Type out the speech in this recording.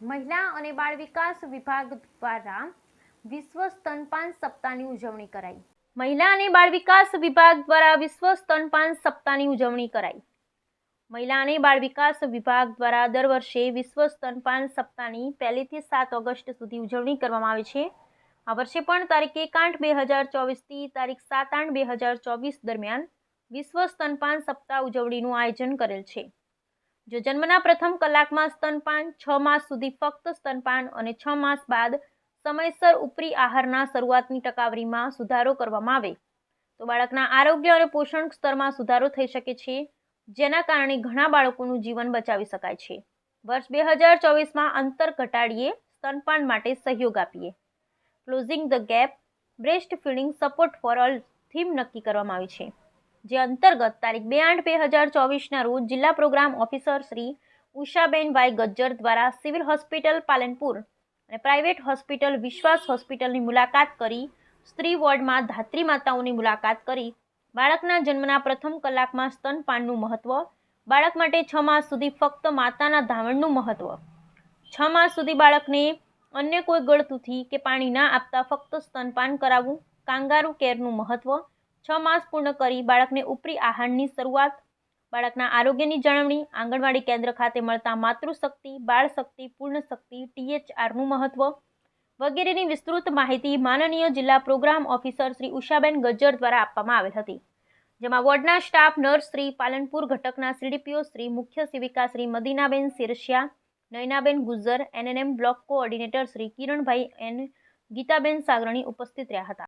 મહિલા અને બાળ વિકાસ વિભાગ દ્વારા વિશ્વ સ્તનપાન સપ્તાહની ઉજવણી કરાઈ. મહિલા અને બાળ વિકાસ વિભાગ દ્વારા વિશ્વ સ્તનપાન સપ્તાહની ઉજવણી કરાઈ. મહિલા અને બાળ વિકાસ વિભાગ દ્વારા દર વર્ષે વિશ્વ સ્તનપાન સપ્તાહની પહેલીથી સાત ઓગસ્ટ સુધી ઉજવણી કરવામાં આવે છે. આ વર્ષે પણ તારીખ એક આઠ બે હજાર ચોવીસથી તારીખ સાત આઠ બે હજાર ચોવીસ દરમિયાન વિશ્વ સ્તનપાન સપ્તાહ ઉજવણીનું આયોજન કરેલ છે. જો જન્મના પ્રથમ કલાકમાં સ્તનપાન, છ માસ સુધી ફક્ત સ્તનપાન અને છ માસ બાદ સમયસર ઉપરી આહારના શરૂઆતની ટકાવારીમાં સુધારો કરવામાં આવે. તો બાળકના આરોગ્ય અને પોષણ સ્તરમાં સુધારો થઈ શકે છે, જેના કારણે ઘણા બાળકોનું જીવન બચાવી શકાય છે. વર્ષ બે હજાર ચોવીસમાં અંતર ઘટાડીએ સ્તનપાન માટે સહયોગ આપીએ. Closing the gap breast feeding support for all theme નક્કી કરવામાં આવી છે. જે અંતર્ગત તારીખ બે આઠ બે હજાર ચોવીસના રોજ જિલ્લા program officer Shri Ushaben Y Gajjar દ્વારા સિવિલ હોસ્પિટલ પાલનપુર અને પ્રાઇવેટ હોસ્પિટલ વિશ્વાસ હોસ્પિટલની મુલાકાત કરી સ્ત્રી વોર્ડમાં ધાત્રી માતાઓની મુલાકાત કરી. બાળકના જન્મના પ્રથમ કલાકમાં સ્તનપાનનું મહત્ત્વ બાળક માટે છ માસ સુધી ફક્ત માતાના ધાવણનું મહત્ત્વ છ માસ સુધી બાળકને અન્ય કોઈ ગળતુથી કે પાણી ના આપતા ફક્ત સ્તનપાન કરાવવું, કાંગારૂ કેરનું મહત્ત્વ છ માસ પૂર્ણ કરી બાળકને ઉપરી આહારની શરૂઆત, બાળકના આરોગ્યની જાળવણી આંગણવાડી કેન્દ્ર ખાતે મળતા માતૃશક્તિ, બાળશક્તિ, પૂર્ણશક્તિ ટીએચઆરનું મહત્ત્વ વગેરેની વિસ્તૃત માહિતી માનનીય જિલ્લા પ્રોગ્રામ ઓફિસર શ્રી ઉષાબેન ગજ્જર દ્વારા આપવામાં આવેલ હતી. જેમાં વોર્ડના સ્ટાફ નર્સ શ્રી પાલનપુર ઘટકના સીડીપીઓ શ્રી મુખ્ય સેવિકા Shri Madinaben Sirasiya Nayanaben Gujjar, NNM block coordinator Shri Kiranbhai N, Geetaben Sagarni ઉપસ્થિત રહ્યા હતા.